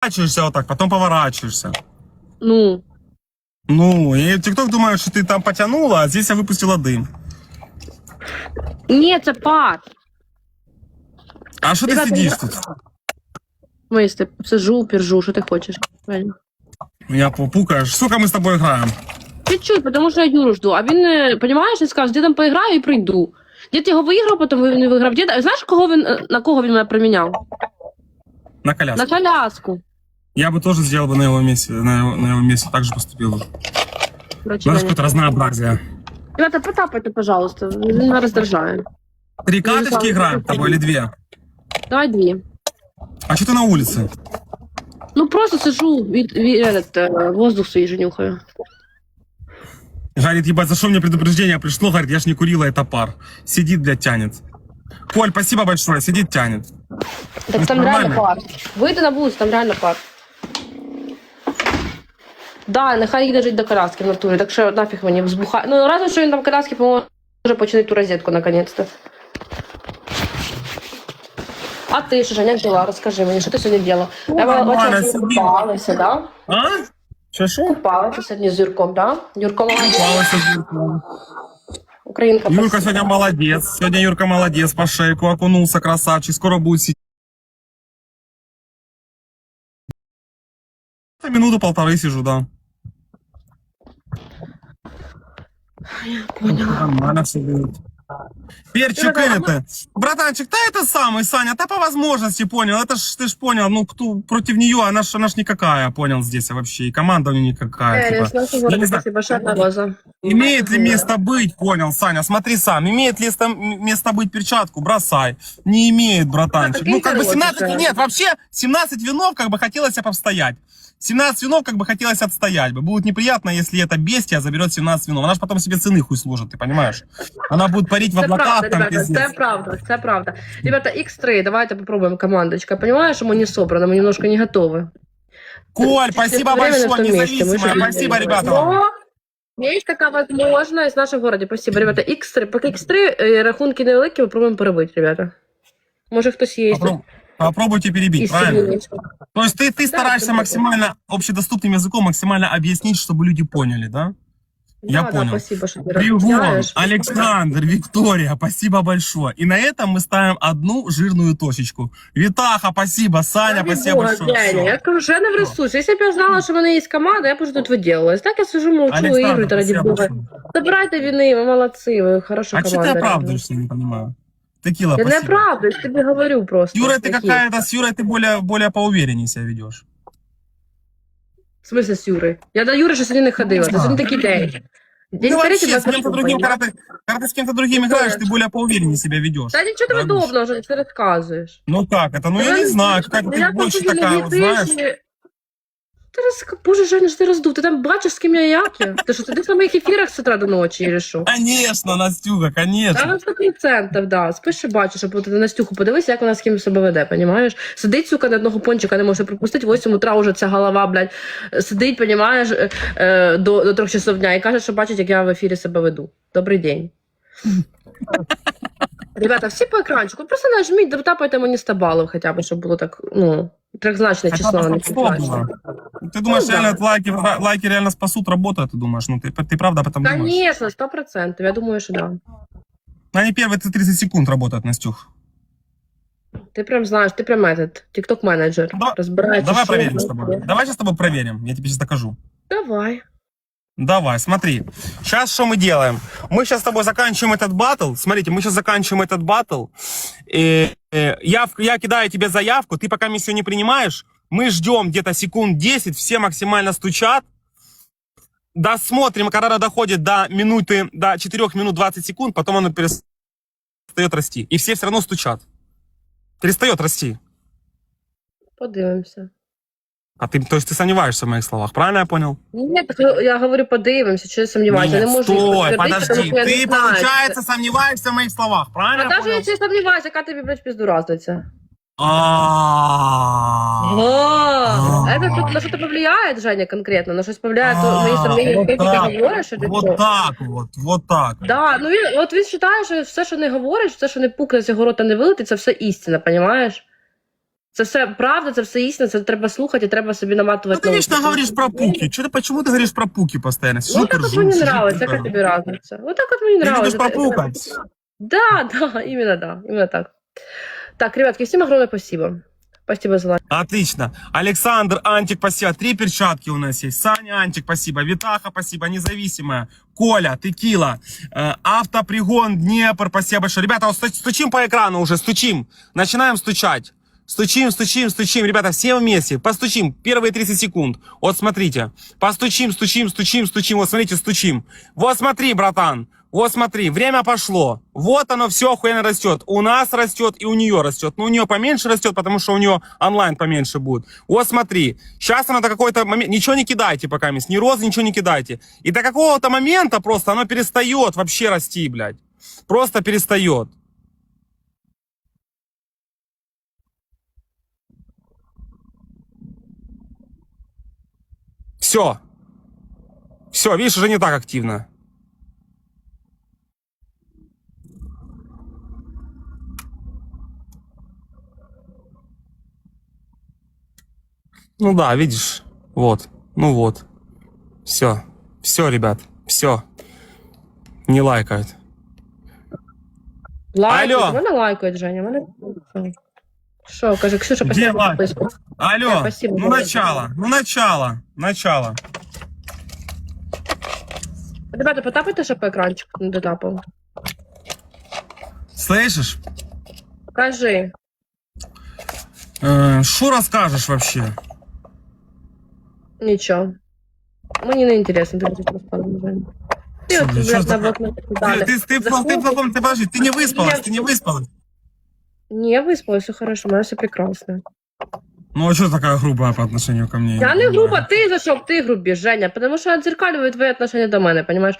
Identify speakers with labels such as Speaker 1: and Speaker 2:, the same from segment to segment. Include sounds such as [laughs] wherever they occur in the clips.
Speaker 1: поворачиваешься вот так, потом поворачиваешься.
Speaker 2: Ну,
Speaker 1: Ну, и ТикТок думает, что ты там потянула, а здесь я выпустила дым.
Speaker 2: ні, це пар.
Speaker 1: А что ты
Speaker 2: Ребята,
Speaker 1: сидишь
Speaker 2: я-
Speaker 1: тут?
Speaker 2: Мисти, сижу, піржу, що ти хочеш? Правильно.
Speaker 1: Меня попукаешь. Сколько мы с тобой играем?
Speaker 2: Чуть-чуть, тому що я Юру жду. А він, е, понімаєш, він сказав, дідом поіграю і прийду. Дід його виграв, потім він не виграв. Дід, а знаєш, кого він, е, на кого він мене приміняв?
Speaker 1: На коляску.
Speaker 2: На коляску.
Speaker 1: Я бы тоже сделал бы на его месте, на его, на его месте так же поступил бы.
Speaker 2: Короче,
Speaker 1: Надо
Speaker 2: Ваня.
Speaker 1: какое-то разнообразие.
Speaker 2: Ребята, потапайте, пожалуйста, він мене роздражає.
Speaker 1: Три каточки играем с тобой или две?
Speaker 2: Давай дві.
Speaker 1: А что ты на улице?
Speaker 2: Ну просто сижу, від, від, этот, е, воздух свіжий нюхаю.
Speaker 1: Говорит, ебать, за что мне предупреждение пришло? Говорит, я ж не курила, это пар. Сидит, блядь, тянет. Коль, спасибо большое, сидит, тянет.
Speaker 2: Так там
Speaker 1: нормально?
Speaker 2: реально пар. Вийди на вулицю, там реально пар. Да, нехай їде жить до коляски в натурі, так що нафіг мені взбухає. Ну, разом, що він там коляски поможе починити ту розетку наконець-то. А ти що, Женя, як діла? Розкажи мені, що ти сьогодні робила? Я
Speaker 1: нормально,
Speaker 2: бачила, що
Speaker 1: сиділа.
Speaker 2: купалася, да?
Speaker 1: А? Что, что?
Speaker 2: Купалася сьогодні з Юрком, да? Юрко молодець.
Speaker 1: Упалась от Юрка.
Speaker 2: Українка.
Speaker 1: Юрка
Speaker 2: спасибо.
Speaker 1: сегодня молодец. Сегодня Юрка молодец, по шейку окунулся, красавчик. Скоро будет сидеть. Минуту полторы сижу, да. Все будет. Перчик это. Братанчик, да это самый, Саня, да по возможности понял. Это ж, ты ж понял, ну кто против нее, она ж, она ж никакая, понял, здесь вообще. И команда у нее никакая.
Speaker 2: Э,
Speaker 1: типа. Я не знаю.
Speaker 2: роза.
Speaker 1: Имеет ли место быть, понял, Саня, смотри сам, имеет ли место, место быть перчатку, бросай. Не имеет, братанчик. Ну, как бы
Speaker 2: какие
Speaker 1: 17,
Speaker 2: хорошие.
Speaker 1: нет, вообще 17 винов как бы хотелось бы обстоять. 17 винов как бы хотелось отстоять бы. Будет неприятно, если эта бестия заберет 17 винов. Она же потом себе цены хуй сложит, ты понимаешь? Она будет парить в
Speaker 2: Це
Speaker 1: облаках
Speaker 2: правда,
Speaker 1: там,
Speaker 2: ребята,
Speaker 1: пиздец.
Speaker 2: це правда, це правда. Ребята, X3, давайте попробуем командочка. Понимаешь, что мы не собраны, мы немножко не готовы.
Speaker 1: Коль, спасибо
Speaker 2: Время на
Speaker 1: большое,
Speaker 2: том месте, мы
Speaker 1: независимая.
Speaker 2: же-
Speaker 1: Спасибо, ребята. вам.
Speaker 2: Но есть така возможность в нашому городі. Спасибо, ребята. X3, поки X3 е, рахунки невеликі, попробуємо перебити, ребята. Може хтось є
Speaker 1: Попроб- Попробуйте перебить,
Speaker 2: із
Speaker 1: правильно?
Speaker 2: сильніших.
Speaker 1: То есть ты, ты стараешься
Speaker 2: да.
Speaker 1: максимально общедоступным языком максимально объяснить, чтобы люди поняли, да? Я
Speaker 2: Да, да,
Speaker 1: понял.
Speaker 2: спасибо, что ты
Speaker 1: Пригон,
Speaker 2: разъясняешь.
Speaker 1: Александр, Виктория, спасибо большое. И на этом мы ставим одну жирную точечку. Витаха, спасибо. Саня,
Speaker 2: Ради
Speaker 1: спасибо
Speaker 2: Бога,
Speaker 1: большое.
Speaker 2: Женя, я
Speaker 1: Всё.
Speaker 2: кажу, що я не в ресурсі. Якщо б я знала, що в мене є команда, я б уже тут виділилась. Так я сижу, мовчу,
Speaker 1: Александр,
Speaker 2: ігру, ради
Speaker 1: спасибо
Speaker 2: Бога.
Speaker 1: большое.
Speaker 2: Забирайте війни, ви молодці, ви хороша
Speaker 1: А что
Speaker 2: команда.
Speaker 1: ты
Speaker 2: реально.
Speaker 1: оправдываешься, я не понимаю? Текила,
Speaker 2: Я не
Speaker 1: спасибо.
Speaker 2: оправдываюсь, тебе говорю просто.
Speaker 1: Юра, ты
Speaker 2: Які.
Speaker 1: какая-то, с Юрой ты более, более поувереннее себя ведешь.
Speaker 2: В смысле з Юри? Я до Юри ще сьогодні не ходила. Це
Speaker 1: Ну,
Speaker 2: сьогодні такий день. День
Speaker 1: Ну
Speaker 2: старіки
Speaker 1: вообще, с
Speaker 2: 20
Speaker 1: кем-то другим,
Speaker 2: липня.
Speaker 1: когда ты, когда ты с кем-то другим играешь, ты более поувереннее себя ведешь.
Speaker 2: Та нічого
Speaker 1: Дорогуша.
Speaker 2: подобного, що ти розказуєш.
Speaker 1: Ну как это? Ну я не знаю, какая-то
Speaker 2: Я
Speaker 1: ты больше
Speaker 2: просто
Speaker 1: такая,
Speaker 2: не
Speaker 1: вот, знаешь.
Speaker 2: Роз... Боже, Женя, ж ти роздув. Ти там бачиш, з ким я як я? Ти що, сидиш на моїх ефірах з утра до ночі, чи що?
Speaker 1: Конечно, Настюга,
Speaker 2: Та
Speaker 1: конечно.
Speaker 2: на 100%, да. Спиш і бачиш, щоб ти на Настюху подивися, як вона з ким себе веде, понімаєш? Сидить, сука, на одного пончика, не може пропустити, в 8 утра вже ця голова, блядь, сидить, понімаєш, е, е, до, до трьох часов дня і каже, що бачить, як я в ефірі себе веду. Добрий день. [laughs] Ребята, всі по екранчику, просто нажміть, тапайте мені 100 балів хоча б, щоб було так, ну, трьохзначне
Speaker 1: Хотя
Speaker 2: число, а
Speaker 1: бы
Speaker 2: не
Speaker 1: чтоб
Speaker 2: п'ятизначне.
Speaker 1: было. Ты думаешь,
Speaker 2: Ну, да.
Speaker 1: реально это лайки, лайки реально спасут работу, ты думаешь? Ну, ты, ты правда об этом думаешь?
Speaker 2: Конечно, сто процентов. Я думаю, що да.
Speaker 1: Они первые 30 секунд работают, Настюх.
Speaker 2: Ти прям знаєш, ти прям этот, тікток менеджер.
Speaker 1: Да-
Speaker 2: Розбираєшся.
Speaker 1: Давай
Speaker 2: що
Speaker 1: проверим
Speaker 2: воно
Speaker 1: с тобой.
Speaker 2: таке.
Speaker 1: Давай сейчас с тобой проверим. Я тебе сейчас докажу.
Speaker 2: Давай.
Speaker 1: Давай, смотри. Сейчас что мы делаем? Мы сейчас с тобой заканчиваем этот батл. Смотрите, мы сейчас заканчиваем этот батл. Э, э, я, в- я кидаю тебе заявку, ты пока миссию не принимаешь. Мы ждем где-то секунд 10, все максимально стучат. Досмотрим, когда она доходит до минуты, до 4 минут 20 секунд, потом она перестает расти. И все все равно стучат. Перестает расти.
Speaker 2: Подивимося.
Speaker 1: А ты, то есть ты сомневаешься в моих словах, правильно я понял?
Speaker 2: Ні, так я говорю, подивимося, чи я сомневаюся. Я
Speaker 1: Нет,
Speaker 2: не можу їх
Speaker 1: стой,
Speaker 2: підтвердити,
Speaker 1: подожди.
Speaker 2: тому що я не
Speaker 1: Ты,
Speaker 2: знаю.
Speaker 1: получается, сомневаешься в моих словах, правильно
Speaker 2: А
Speaker 1: я
Speaker 2: навіть
Speaker 1: понял?
Speaker 2: якщо я сомневаюся, яка тобі, блядь, пізду разниця?
Speaker 1: А.
Speaker 2: О,
Speaker 1: А.
Speaker 2: это тут на что-то повлияет, Женя, конкретно? На щось повлияє, то
Speaker 1: А,
Speaker 2: мои сомнения,
Speaker 1: вот
Speaker 2: як ти
Speaker 1: так,
Speaker 2: говориш, или
Speaker 1: Вот
Speaker 2: що?
Speaker 1: так вот, вот так.
Speaker 2: Да, ну він, от він вважає, що все, що не говориш, все, що не пукне з його рота не вилетить, це все істина, понімаєш? Це все правда, це все істина, це треба слухати, і треба собі наматувати.
Speaker 1: Ну,
Speaker 2: на
Speaker 1: конечно,
Speaker 2: уші.
Speaker 1: говоришь про пуки. Что ты, почему ты говоришь про пуки постоянно?
Speaker 2: Ну, так от мені нравится, яка тобі разниця? Вот так от мені
Speaker 1: Ты любишь
Speaker 2: нравится.
Speaker 1: попукать.
Speaker 2: Да, да, именно да, именно так. Так, ребятки, всем огромное спасибо. Спасибо за лайк.
Speaker 1: Отлично. Александр, Антик, спасибо. Три перчатки у нас есть. Саня, Антик, спасибо. Витаха, спасибо. Независимая. Коля, Текила. Э, автопригон, Днепр, спасибо большое. Ребята, вот сту- стучим по экрану уже, стучим. Начинаем стучать. Стучим, стучим, стучим. Ребята, все вместе. Постучим. Первые 30 секунд. Вот смотрите. Постучим, стучим, стучим, стучим. Вот смотрите, стучим. Вот смотри, братан. Вот смотри, время пошло. Вот оно все охуенно растет. У нас растет и у нее растет. Но у нее поменьше растет, потому что у нее онлайн поменьше будет. Вот смотри. Сейчас оно до какой-то момент... Ничего не кидайте пока, мисс. Ни розы, ничего не кидайте. И до какого-то момента просто оно перестает вообще расти, блядь. Просто перестает. Все. Все, видишь, уже не так активно. Ну да, видишь. Вот. Ну вот. Все. Все, ребят. Все. Не лайкают.
Speaker 2: Лайкають,
Speaker 1: Алло.
Speaker 2: мене лайкають, Женя, мене... Що, каже, Ксюша,
Speaker 1: Где
Speaker 2: спасибо за
Speaker 1: лайк?
Speaker 2: підписку.
Speaker 1: Алло.
Speaker 2: Да, спасибо,
Speaker 1: ну
Speaker 2: Валя.
Speaker 1: начало. Ну начало. Начало.
Speaker 2: Ребята, потапайте ще по екранчику, не дотапав.
Speaker 1: Слышишь?
Speaker 2: Кажи.
Speaker 1: Что расскажешь вообще?
Speaker 2: Нічого. Мені не інтересно, ти будеш розказувати, Женя. Ти
Speaker 1: Що,
Speaker 2: от,
Speaker 1: блін, що
Speaker 2: блядь,
Speaker 1: за-
Speaker 2: на блокноті
Speaker 1: Ты,
Speaker 2: далі.
Speaker 1: ты, ты, в- ты, в
Speaker 2: Заходи.
Speaker 1: каком... Ты, подожди, ты не выспалась, ты не выспалась.
Speaker 2: Ні, я виспалась, все хорошо, у мене все прекрасно.
Speaker 1: Ну а что такая грубая по отношению ко мне?
Speaker 2: Я не
Speaker 1: понимаю.
Speaker 2: груба, ти за що ти грубі, Женя, тому що отзеркалює твоє отношення до мене, понимаешь?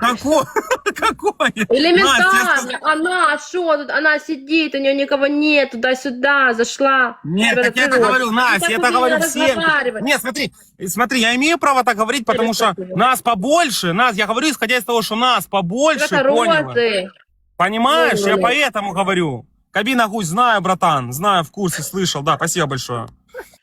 Speaker 1: Какое? [laughs] Какое? Настя, я
Speaker 2: Элементарно, она, что тут, она сидит, у нее никого нет, туда-сюда, зашла.
Speaker 1: Нет,
Speaker 2: Тебя
Speaker 1: так я это
Speaker 2: приводит.
Speaker 1: говорю, Настя,
Speaker 2: так
Speaker 1: я
Speaker 2: вот
Speaker 1: это говорю
Speaker 2: надо
Speaker 1: всем.
Speaker 2: разговаривать.
Speaker 1: Нет, смотри, смотри, я имею право так говорить, потому что
Speaker 2: Спасибо.
Speaker 1: нас побольше, нас, я говорю, исходя из того, что нас побольше,
Speaker 2: Это
Speaker 1: поняла?
Speaker 2: розы.
Speaker 1: Понимаешь, я
Speaker 2: Розы.
Speaker 1: поэтому говорю. Кабина гусь, знаю, братан, знаю, в курсе, слышал, да, спасибо большое.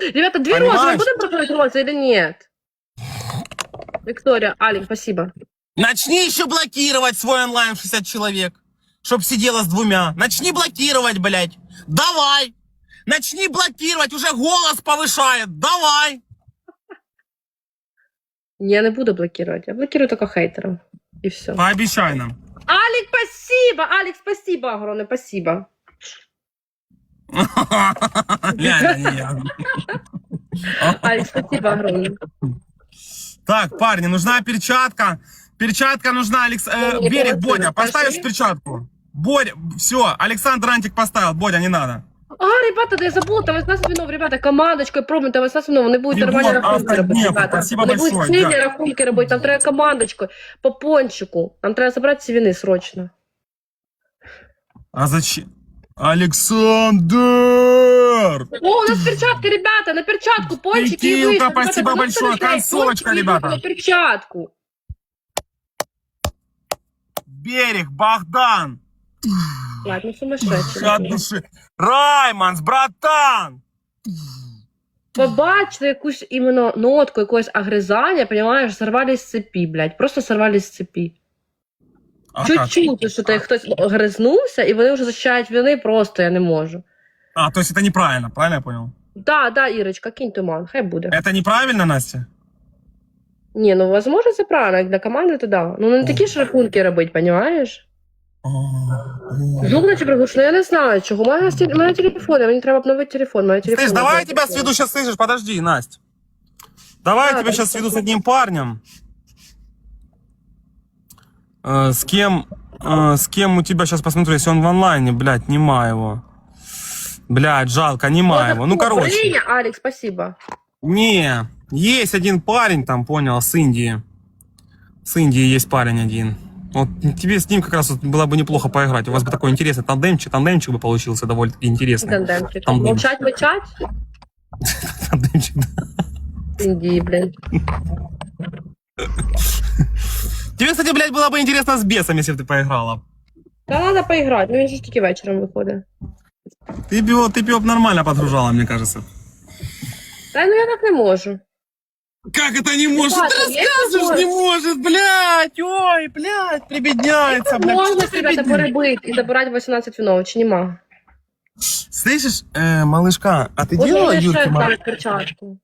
Speaker 2: Ребята, две
Speaker 1: Понимаешь?
Speaker 2: розы, мы будем проходить розы или нет? Виктория, Алик, спасибо.
Speaker 1: Начни еще блокировать свой онлайн 60 человек, чтоб сидела с двумя. Начни блокировать, блядь. Давай. Начни блокировать, уже голос повышает. Давай.
Speaker 2: Я не буду блокировать, я блокирую только хейтеров. И все.
Speaker 1: Пообещай нам.
Speaker 2: Алик, спасибо! Алик, спасибо огромное, спасибо. [laughs]
Speaker 1: Ля, не я.
Speaker 2: Алик, спасибо огромное.
Speaker 1: Так, парни, нужна перчатка. Перчатка нужна, Алекс... э,
Speaker 2: Не
Speaker 1: Берег,
Speaker 2: получилось.
Speaker 1: Бодя, поставишь
Speaker 2: Пошли.
Speaker 1: перчатку? Боря, все, Александр Антик поставил, Бодя, не надо.
Speaker 2: А, ребята, да я забула, там 18 винов, ребята, командочкой пробуйте, там 18 винов, не будуть
Speaker 1: Егор,
Speaker 2: нормальні рахунки робити,
Speaker 1: Автоднепр,
Speaker 2: ребята.
Speaker 1: спасибо
Speaker 2: Не будуть
Speaker 1: большое,
Speaker 2: сильні
Speaker 1: да.
Speaker 2: рахунки робити, там треба командочкою, по пончику, нам треба забрати ці вини срочно.
Speaker 1: А зачем? Александр!
Speaker 2: О, у нас перчатки, ребята, на перчатку, пончики и
Speaker 1: Пятилка,
Speaker 2: выше.
Speaker 1: спасибо
Speaker 2: Ребята,
Speaker 1: большое,
Speaker 2: пончики и
Speaker 1: концовочка,
Speaker 2: выше,
Speaker 1: ребята.
Speaker 2: На перчатку.
Speaker 1: Берег, Богдан!
Speaker 2: Ладно,
Speaker 1: От
Speaker 2: сумасшедший.
Speaker 1: души. Райманс, братан!
Speaker 2: Побачили якусь іменно нотку якогось агризання, понимаєш, сорвались з цепі, блядь, просто сорвались з цепі.
Speaker 1: А, как?
Speaker 2: Чуть-чуть, що то хтось гризнувся, і вони вже захищають вини, просто я не можу.
Speaker 1: а, то есть это неправильно, правильно я понял?
Speaker 2: Да, да, Ірочка, кинь туман, хай буде.
Speaker 1: Это неправильно, Настя?
Speaker 2: Ні, ну возможно, це правильно, як для команди, то да. Ну не такі ж рахунки робить, понимаєш? Звук наче приглушено, я не знаю, чого. У мене, стіль- у мене телефон, мені треба обновити телефон. у Мене телефон
Speaker 1: Слышь, давай я
Speaker 2: не
Speaker 1: тебя сведу сейчас, слышишь, подожди, Настя. Давай я
Speaker 2: Да,
Speaker 1: тебя
Speaker 2: да,
Speaker 1: сейчас
Speaker 2: да.
Speaker 1: сведу с одним парнем. Э, с кем, э, с кем у тебя сейчас посмотрю, если он в онлайне, блядь, нема его. Блядь, жалко, нема его. Ну, короче.
Speaker 2: Бриня, Алекс, спасибо.
Speaker 1: Не, есть один парень там, понял, с Индии. С Индии есть парень один. Вот тебе с ним как раз вот было бы неплохо поиграть. У вас бы такой интересный тандемчик, тандемчик бы получился довольно-таки интересный.
Speaker 2: Тандемчик.
Speaker 1: Тандем.
Speaker 2: Мовчать, мовчать? [laughs]
Speaker 1: Тандемчик, да.
Speaker 2: Індії, блін. [laughs]
Speaker 1: Тебе, кстати, блядь, было бы интересно с бесом, если бы ты поиграла.
Speaker 2: Та треба поіграти, ну він же ж тільки вечором виходить.
Speaker 1: Ты бы его, ты б его нормально подгружала, мне кажется.
Speaker 2: Та ну я так не можу.
Speaker 1: Как это не может?
Speaker 2: Ребята,
Speaker 1: Ты
Speaker 2: я
Speaker 1: рассказываешь,
Speaker 2: не
Speaker 1: не может, блядь, ой, блядь, прибедняется, блядь.
Speaker 2: Можна
Speaker 1: что
Speaker 2: себе
Speaker 1: прибедня-
Speaker 2: перебити і забирати 18 вінов, чи нема?
Speaker 1: Слышишь, э, малышка, а ты
Speaker 2: Боже,
Speaker 1: делала
Speaker 2: я ще
Speaker 1: Юрке Мар-
Speaker 2: зараз перчатку.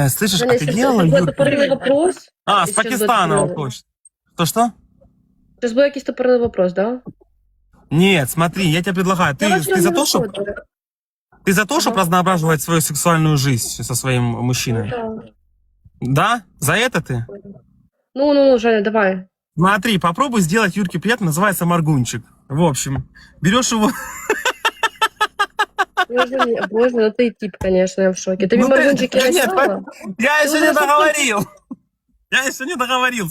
Speaker 1: Э, Слышишь,
Speaker 2: Мене
Speaker 1: а ты
Speaker 2: ще
Speaker 1: делала
Speaker 2: буде
Speaker 1: Юрке?
Speaker 2: топорний вопрос.
Speaker 1: А,
Speaker 2: І
Speaker 1: с
Speaker 2: ще
Speaker 1: Пакистана,
Speaker 2: буде-
Speaker 1: точно. Что-что?
Speaker 2: Зараз буде якийсь топорний вопрос, да?
Speaker 1: Нет, смотри, я тебе предлагаю, ты,
Speaker 2: Я вас
Speaker 1: ты за
Speaker 2: не
Speaker 1: то, чтобы
Speaker 2: виходжу.
Speaker 1: ты за то, чтобы
Speaker 2: Ага.
Speaker 1: разноображивать свою сексуальную жизнь со своим мужчиной?
Speaker 2: Ну,
Speaker 1: Да? За это ты?
Speaker 2: Ну, ну, ну, Женя, давай.
Speaker 1: Смотри, попробуй сделать Юрке приятно, называется моргунчик. В общем, берешь его...
Speaker 2: Боже, мій- Боже, ну ти тип, конечно, я в шокі. Тобі
Speaker 1: Ну, ти-
Speaker 2: маргунчики [laughs] [laughs]
Speaker 1: Ні,
Speaker 2: розсяла? [laughs]
Speaker 1: Я
Speaker 2: Ты
Speaker 1: еще
Speaker 2: уже
Speaker 1: не
Speaker 2: запустил.
Speaker 1: договорил. Я еще не договорил.